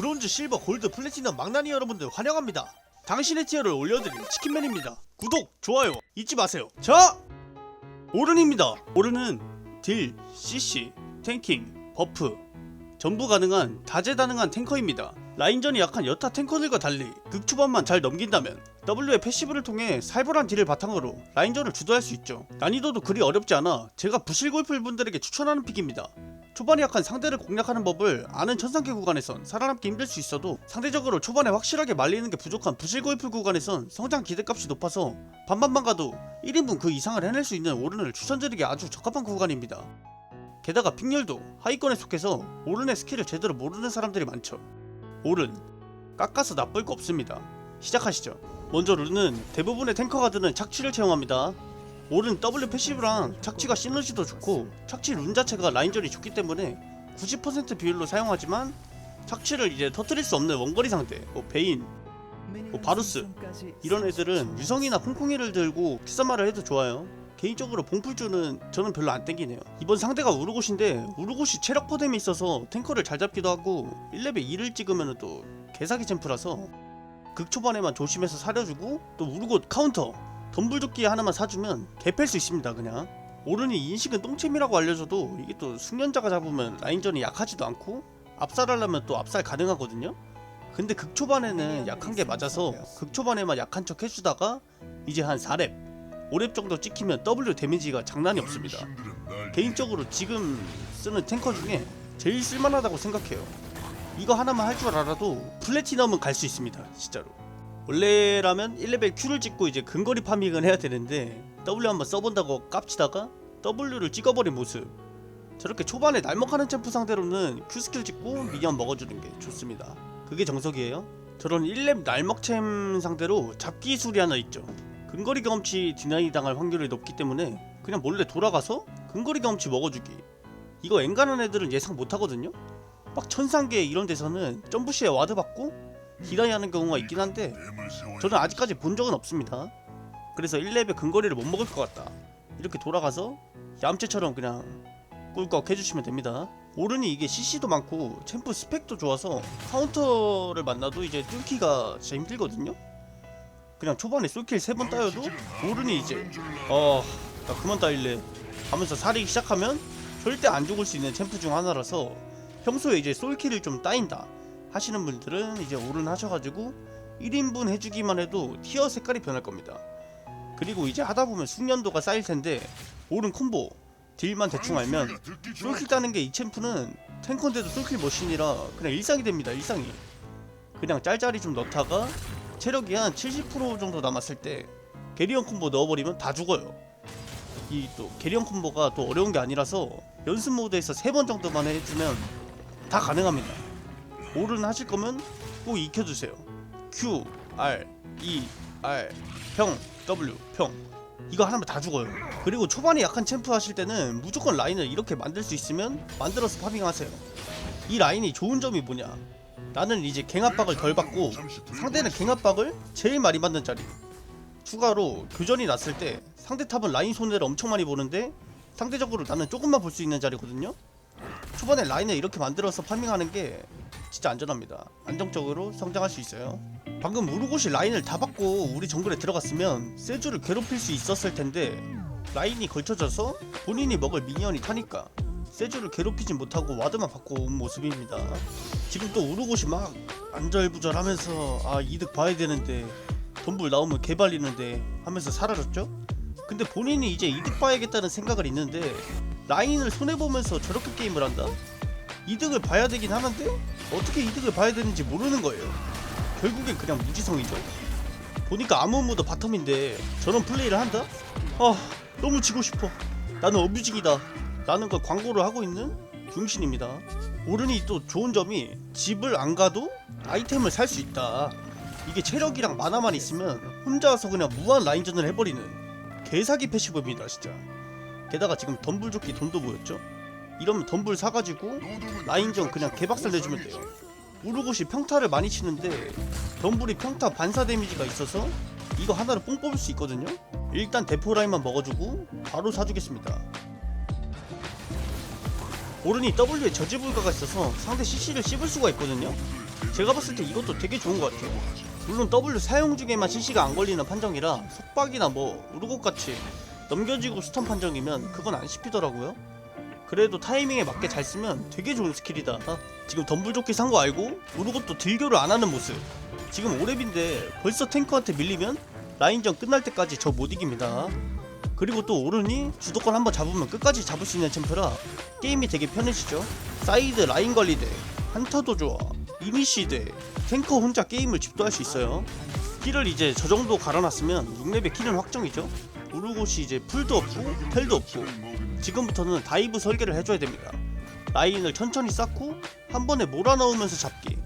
브론즈, 실버, 골드, 플래티넘, 망나니 여러분들 환영합니다. 당신의 티어를 올려드릴 치킨맨입니다. 구독, 좋아요 잊지 마세요. 자, 오른입니다. 오른은 딜, CC, 탱킹, 버프 전부 가능한 다재다능한 탱커입니다. 라인전이 약한 여타 탱커들과 달리 극초반만 잘 넘긴다면 W의 패시브를 통해 살벌한 딜을 바탕으로 라인전을 주도할 수 있죠. 난이도도 그리 어렵지 않아 제가 부실 골프 분들에게 추천하는 픽입니다. 초반에 약한 상대를 공략하는 법을 아는 천상계 구간에선 살아남기 힘들 수 있어도 상대적으로 초반에 확실하게 말리는 게 부족한 부실 골프 구간에선 성장 기대값이 높아서 반반만 가도 1인분 그 이상을 해낼 수 있는 오른을 추천드리기 아주 적합한 구간입니다. 게다가 픽렬도 하위권에 속해서 오른의 스킬을 제대로 모르는 사람들이 많죠. 오른 깎아서 나쁠 거 없습니다. 시작하시죠. 먼저 룬은 대부분의 탱커가 드는 착취를 채용합니다. 오른 W 패시브랑 착취가 시너지도 좋고 착취 룬 자체가 라인전이 좋기 때문에 90% 비율로 사용하지만 착취를 이제 터뜨릴 수 없는 원거리 상대 뭐 베인 뭐 바루스 이런 애들은 유성이나 콩콩이를 들고 키사마를 해도 좋아요. 개인적으로 봉풀주는 저는 별로 안 땡기네요. 이번 상대가 우르고시인데 우르고시 체력 포뎀이 있어서 탱커를 잘 잡기도 하고 1레벨 2를 찍으면 또 개사기 챔프라서 극초반에만 조심해서 사려주고 또 우르고 카운터 덤불조끼 하나만 사주면 개팰 수 있습니다 그냥. 오른이 인식은 똥챔이라고 알려줘도 이게 또 숙련자가 잡으면 라인전이 약하지도 않고 압살하려면 또 압살 가능하거든요. 근데 극초반에는 약한 게 맞아서 극초반에만 약한 척 해주다가 이제 한 4렙 5렙 정도 찍히면 W 데미지가 장난이 없습니다. 개인적으로 지금 쓰는 탱커 중에 제일 쓸만하다고 생각해요. 이거 하나만 할 줄 알아도 플래티넘은 갈 수 있습니다 진짜로 원래라면 1레벨 Q를 찍고 이제 근거리 파밍을 해야 되는데 W 한번 써본다고 깝치다가 W를 찍어버린 모습. 저렇게 초반에 날먹하는 챔프 상대로는 Q 스킬 찍고 미니언 먹어주는 게 좋습니다. 그게 정석이에요. 저런 1렙 날먹챔 상대로 잡기 술이 하나 있죠. 근거리 경험치 디나이 당할 확률이 높기 때문에 그냥 몰래 돌아가서 근거리 경험치 먹어주기. 이거 앵간한 애들은 예상 못하거든요. 막 천상계 이런 데서는 점프시에 와드 받고 디나이 하는 경우가 있긴 한데 저는 아직까지 본 적은 없습니다. 그래서 1렙에 근거리를 못 먹을 것 같다. 이렇게 돌아가서 얌체처럼 그냥 꿀꺽 해주시면 됩니다. 오른이 이게 CC도 많고 챔프 스펙도 좋아서 카운터를 만나도 이제 뚫기가 진짜 힘들거든요. 그냥 초반에 솔킬 3번 따여도 오른이 이제 어... 나 그만 따일래 하면서 사리기 시작하면 절대 안 죽을 수 있는 챔프 중 하나라서 평소에 이제 솔킬을 좀 따인다 하시는 분들은 이제 오른 하셔가지고 1인분 해주기만 해도 티어 색깔이 변할 겁니다. 그리고 이제 하다보면 숙련도가 쌓일 텐데 오른 콤보 딜만 대충 알면 솔킬 따는 게 이 챔프는 탱커인데도 솔킬 머신이라 그냥 일상이 됩니다 일상이. 그냥 짤짤이 좀 넣다가 체력이 한 70% 정도 남았을 때 게리언 콤보 넣어버리면 다 죽어요. 이 또 게리언 콤보가 또 어려운 게 아니라서 연습 모드에서 3번 정도만 해주면 다 가능합니다 오른 하실 거면 꼭 익혀주세요. Q, R, E, R, 평, W, 평. 이거 하나면 다 죽어요. 그리고 초반에 약한 챔프 하실 때는 무조건 라인을 이렇게 만들 수 있으면 만들어서 파밍하세요. 이 라인이 좋은 점이 뭐냐? 나는 이제 갱압박을 덜 받고 상대는 갱압박을 제일 많이 받는 자리. 추가로 교전이 났을 때 상대 탑은 라인 손해를 엄청 많이 보는데 상대적으로 나는 조금만 볼 수 있는 자리거든요. 초반에 라인을 이렇게 만들어서 파밍하는 게 진짜 안전합니다 안정적으로 성장할 수 있어요 방금 우르고시 라인을 다 받고 우리 정글에 들어갔으면 세주를 괴롭힐 수 있었을 텐데 라인이 걸쳐져서 본인이 먹을 미니언이 타니까 세주를 괴롭히진 못하고 와드만 받고 온 모습입니다 지금 또 우르고시 막 안절부절하면서 아 이득 봐야 되는데 덤불 나오면 개발리는데 하면서 사라졌죠? 근데 본인이 이제 이득 봐야겠다는 생각을 있는데 라인을 손해보면서 저렇게 게임을 한다? 이득을 봐야 되긴 하는데 어떻게 이득을 봐야 되는지 모르는 거예요. 결국엔 그냥 무지성이죠. 보니까 아무무도 바텀인데 저런 플레이를 한다? 아 너무 지고 싶어. 나는 어뷰징이다. 라는 걸 광고를 하고 있는 중신입니다. 오른이 또 좋은 점이 집을 안 가도 아이템을 살 수 있다. 이게 체력이랑 만화만 있으면 혼자서 그냥 무한 라인전을 해버리는 개사기 패시브입니다 진짜. 게다가 지금 덤불조끼 돈도 보였죠? 이러면 덤불 사가지고 라인전 그냥 개박살 내주면 돼요. 우르고시 평타를 많이 치는데 덤불이 평타 반사 데미지가 있어서 이거 하나를 뽕 뽑을 수 있거든요. 일단 대포 라인만 먹어주고 바로 사주겠습니다. 오른이 W에 저지 불가가 있어서 상대 CC를 씹을 수가 있거든요. 제가 봤을 때 이것도 되게 좋은 것 같아요. 물론 W 사용 중에만 CC가 안 걸리는 판정이라 속박이나 뭐 우르곡같이 넘겨지고 스턴 판정이면 그건 안 씹히더라고요 그래도 타이밍에 맞게 잘 쓰면 되게 좋은 스킬이다. 지금 덤불조끼 산 거 알고 우르곡도 딜교를 안 하는 모습. 지금 오랩인데 벌써 탱커한테 밀리면 라인전 끝날 때까지 저 못 이깁니다. 그리고 또 오른이 주도권 한번 잡으면 끝까지 잡을 수 있는 챔프라 게임이 되게 편해지죠. 사이드 라인 관리대 한타도 좋아 이니시대 탱커 혼자 게임을 집도할 수 있어요. 킬을 이제 저 정도 갈아놨으면 6렙의 킬은 확정이죠. 우르곳이 이제 풀도 없고 텔도 없고 지금부터는 다이브 설계를 해줘야 됩니다. 라인을 천천히 쌓고 한 번에 몰아넣으면서 잡기.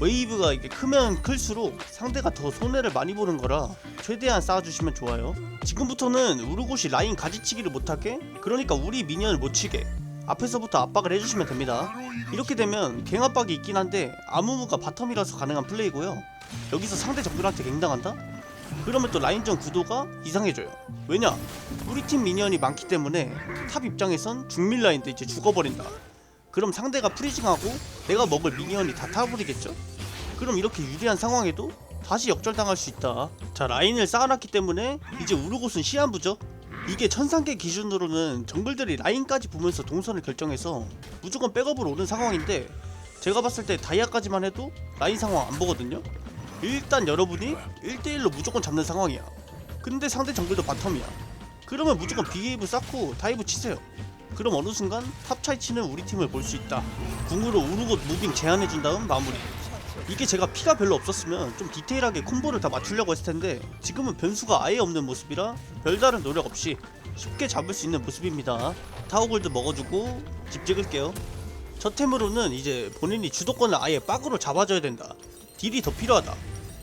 웨이브가 이게 크면 클수록 상대가 더 손해를 많이 보는 거라 최대한 쌓아주시면 좋아요. 지금부터는 우르곳이 라인 가지치기를 못하게 그러니까 우리 미니언을 못 치게 앞에서부터 압박을 해주시면 됩니다. 이렇게 되면 갱 압박이 있긴 한데 아무무가 바텀이라서 가능한 플레이고요. 여기서 상대 정글한테 갱당한다? 그러면 또 라인전 구도가 이상해져요 왜냐? 우리 팀 미니언이 많기 때문에 탑 입장에선 중밀 라인 때 이제 죽어버린다 그럼 상대가 프리징하고 내가 먹을 미니언이 다 타버리겠죠? 그럼 이렇게 유리한 상황에도 다시 역전당할 수 있다. 자 라인을 쌓아놨기 때문에 이제 우르곳은 시한부죠. 이게 천상계 기준으로는 정글들이 라인까지 보면서 동선을 결정해서 무조건 백업으로 오는 상황인데 제가 봤을 때 다이아까지만 해도 라인 상황 안 보거든요. 일단 여러분이 1대1로 무조건 잡는 상황이야. 근데 상대 정글도 바텀이야. 그러면 무조건 비게이브 쌓고 다이브 치세요. 그럼 어느 순간 탑 차이 치는 우리 팀을 볼 수 있다. 궁으로 우르곳 무빙 제한해준 다음 마무리. 이게 제가 피가 별로 없었으면 좀 디테일하게 콤보를 다 맞추려고 했을 텐데 지금은 변수가 아예 없는 모습이라 별다른 노력 없이 쉽게 잡을 수 있는 모습입니다. 타워골드 먹어주고 집 찍을게요. 저 템으로는 이제 본인이 주도권을 아예 빡으로 잡아줘야 된다. 딜이 더 필요하다.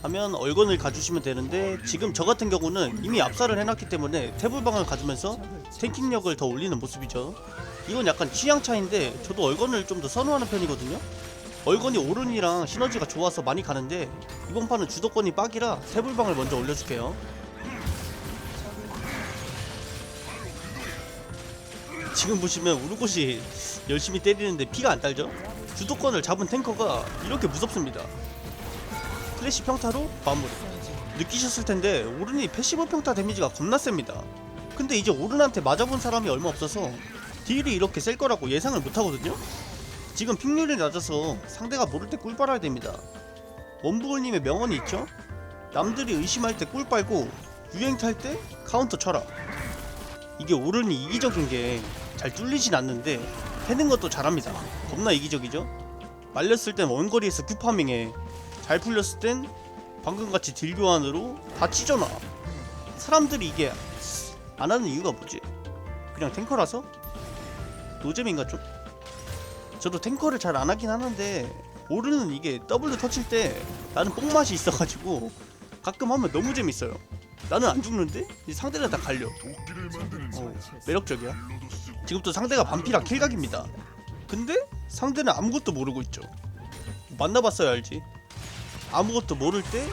하면 얼건을 가주시면 되는데 지금 저 같은 경우는 이미 압살을 해놨기 때문에 태블방을 가주면서 탱킹력을 더 올리는 모습이죠. 이건 약간 취향 차인데 저도 얼건을 좀 더 선호하는 편이거든요. 얼건이 오른이랑 시너지가 좋아서 많이 가는데 이번 판은 주도권이 빡이라 태블방을 먼저 올려줄게요. 지금 보시면 우르곳이 열심히 때리는데 피가 안 딸죠? 주도권을 잡은 탱커가 이렇게 무섭습니다. 플래시 평타로 마무리. 느끼셨을 텐데 오른이 패시브 평타 데미지가 겁나 셉니다. 근데 이제 오른한테 맞아본 사람이 얼마 없어서 딜이 이렇게 셀 거라고 예상을 못 하거든요. 지금 픽률이 낮아서 상대가 모를 때 꿀 빨아야 됩니다. 원부울님의 명언이 있죠? 남들이 의심할 때 꿀 빨고 유행 탈 때 카운터 쳐라. 이게 오른이 이기적인 게 잘 뚫리진 않는데 패는 것도 잘합니다. 겁나 이기적이죠? 말렸을 땐 원거리에서 큐파밍해 잘 풀렸을 땐 방금같이 딜 교환으로 다 찢어놔. 사람들이 이게 안 하는 이유가 뭐지? 그냥 탱커라서? 노잼인가 좀? 저도 탱커를 잘 안 하긴 하는데 오르는 이게 W 터칠 때 나는 뽕맛이 있어가지고 가끔 하면 너무 재밌어요. 나는 안 죽는데 이 상대는 다 갈려. 어, 매력적이야. 지금부터 상대가 반피라 킬각입니다. 근데 상대는 아무것도 모르고 있죠. 만나봤어야 알지. 아무것도 모를 때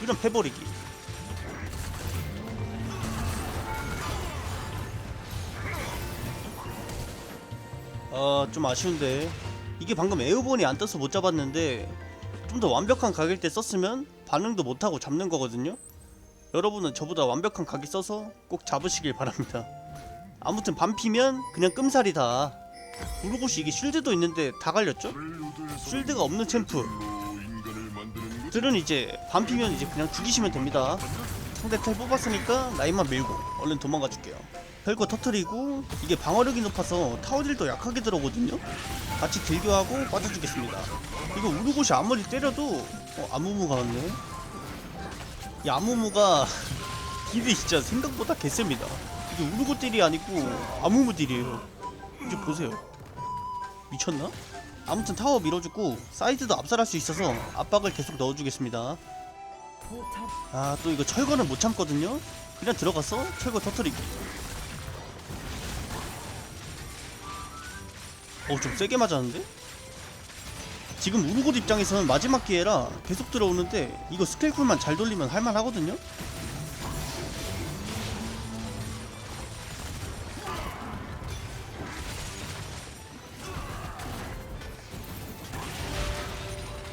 그냥 패버리기. 아, 좀 아쉬운데. 이게 방금 에어본이 안 떠서 못 잡았는데 좀 더 완벽한 각일 때 썼으면 반응도 못하고 잡는 거거든요. 여러분은 저보다 완벽한 각이 써서 꼭 잡으시길 바랍니다. 아무튼 반피면 그냥 끔살이다. 우르고시 이게 쉴드도 있는데 다 갈렸죠? 쉴드가 없는 챔프. 들은 이제 반피면 이제 그냥 죽이시면 됩니다. 상대 텔 뽑았으니까 라인만 밀고 얼른 도망가 줄게요. 별거 터트리고 이게 방어력이 높아서 타워딜도 약하게 들어오거든요. 같이 딜교하고 빠져주겠습니다. 이거 우르고시 아무리 때려도 어, 아무무가 왔네. 이 아무무가 딜이 진짜 생각보다 개셉니다. 이게 우르고 딜이 아니고 아무무 딜이에요. 이제 보세요. 미쳤나? 아무튼 타워 밀어주고 사이드도 압살할 수 있어서 압박을 계속 넣어주겠습니다. 아 또 이거 철거는 못 참거든요. 그냥 들어가서 철거 터트리기. 어좀 세게 맞았는데? 지금 우르곳 입장에서는 마지막 기회라 계속 들어오는데 이거 스킬 쿨만 잘 돌리면 할만하거든요?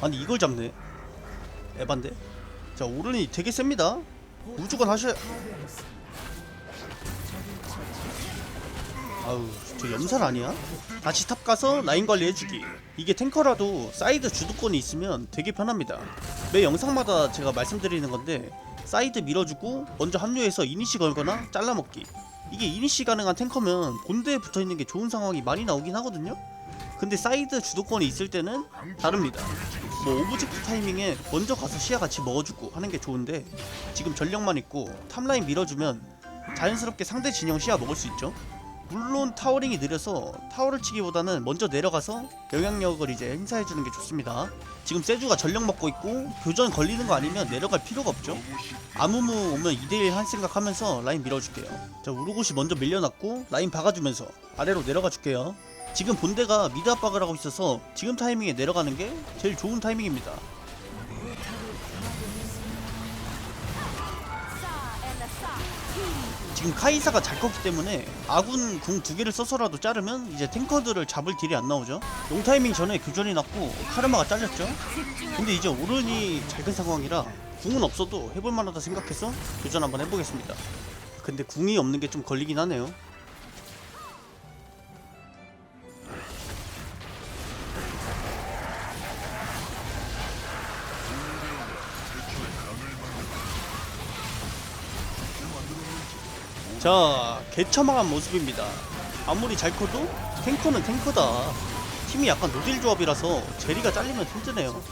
아니 이걸 잡네. 에반데. 자 오른이 되게 셉니다. 무조건 하셔야 아우 저 염살 아니야? 다시 탑 가서 라인 관리 해주기. 이게 탱커라도 사이드 주도권이 있으면 되게 편합니다. 매 영상마다 제가 말씀드리는 건데 사이드 밀어주고 먼저 합류해서 이니시 걸거나 잘라먹기. 이게 이니시 가능한 탱커면 본대에 붙어있는 게 좋은 상황이 많이 나오긴 하거든요? 근데 사이드 주도권이 있을 때는 다릅니다 뭐 오브젝트 타이밍에 먼저 가서 시야 같이 먹어주고 하는 게 좋은데 지금 전력만 있고 탑라인 밀어주면 자연스럽게 상대 진영 시야 먹을 수 있죠 물론 타워링이 느려서 타워를 치기보다는 먼저 내려가서 영향력을 이제 행사해주는 게 좋습니다. 지금 세주가 전력 먹고 있고 교전 걸리는 거 아니면 내려갈 필요가 없죠. 아무무 오면 2대1 할 생각하면서 라인 밀어줄게요. 자 우르고시 먼저 밀려났고 라인 박아주면서 아래로 내려가 줄게요. 지금 본대가 미드 압박을 하고 있어서 지금 타이밍에 내려가는 게 제일 좋은 타이밍입니다. 지금 카이사가 잘 컸기 때문에 아군 궁 두 개를 써서라도 자르면 이제 탱커들을 잡을 딜이 안 나오죠. 용 타이밍 전에 교전이 났고 카르마가 잘렸죠. 근데 이제 오른이 잘 큰 상황이라 궁은 없어도 해볼 만하다 생각해서 교전 한번 해보겠습니다. 근데 궁이 없는 게 좀 걸리긴 하네요. 자, 개처망한 모습입니다. 아무리 잘 커도 탱커는 탱커다. 팀이 약간 노딜 조합이라서 제리가 잘리면 힘드네요.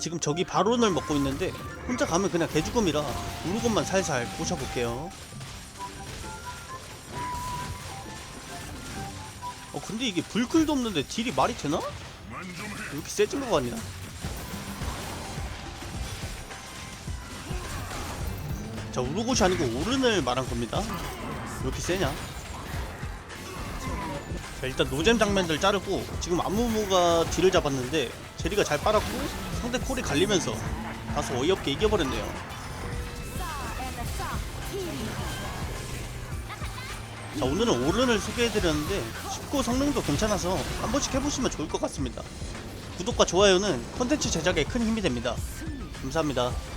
지금 저기 바론을 먹고 있는데 혼자 가면 그냥 개죽음이라 우르곤만 살살 꼬셔볼게요. 어 근데 이게 불클도 없는데 딜이 말이 되나? 이렇게 세진 것 같냐? 자 우르곳이 아니고 오른을 말한 겁니다. 왜 이렇게 세냐? 자 일단 노잼 장면들 자르고 지금 안무무가 딜을 잡았는데 제리가 잘 빨았고 상대 콜이 갈리면서 다소 어이없게 이겨버렸네요. 자 오늘은 오른을 소개해드렸는데 쉽고 성능도 괜찮아서 한 번씩 해보시면 좋을 것 같습니다. 구독과 좋아요는 컨텐츠 제작에 큰 힘이 됩니다. 감사합니다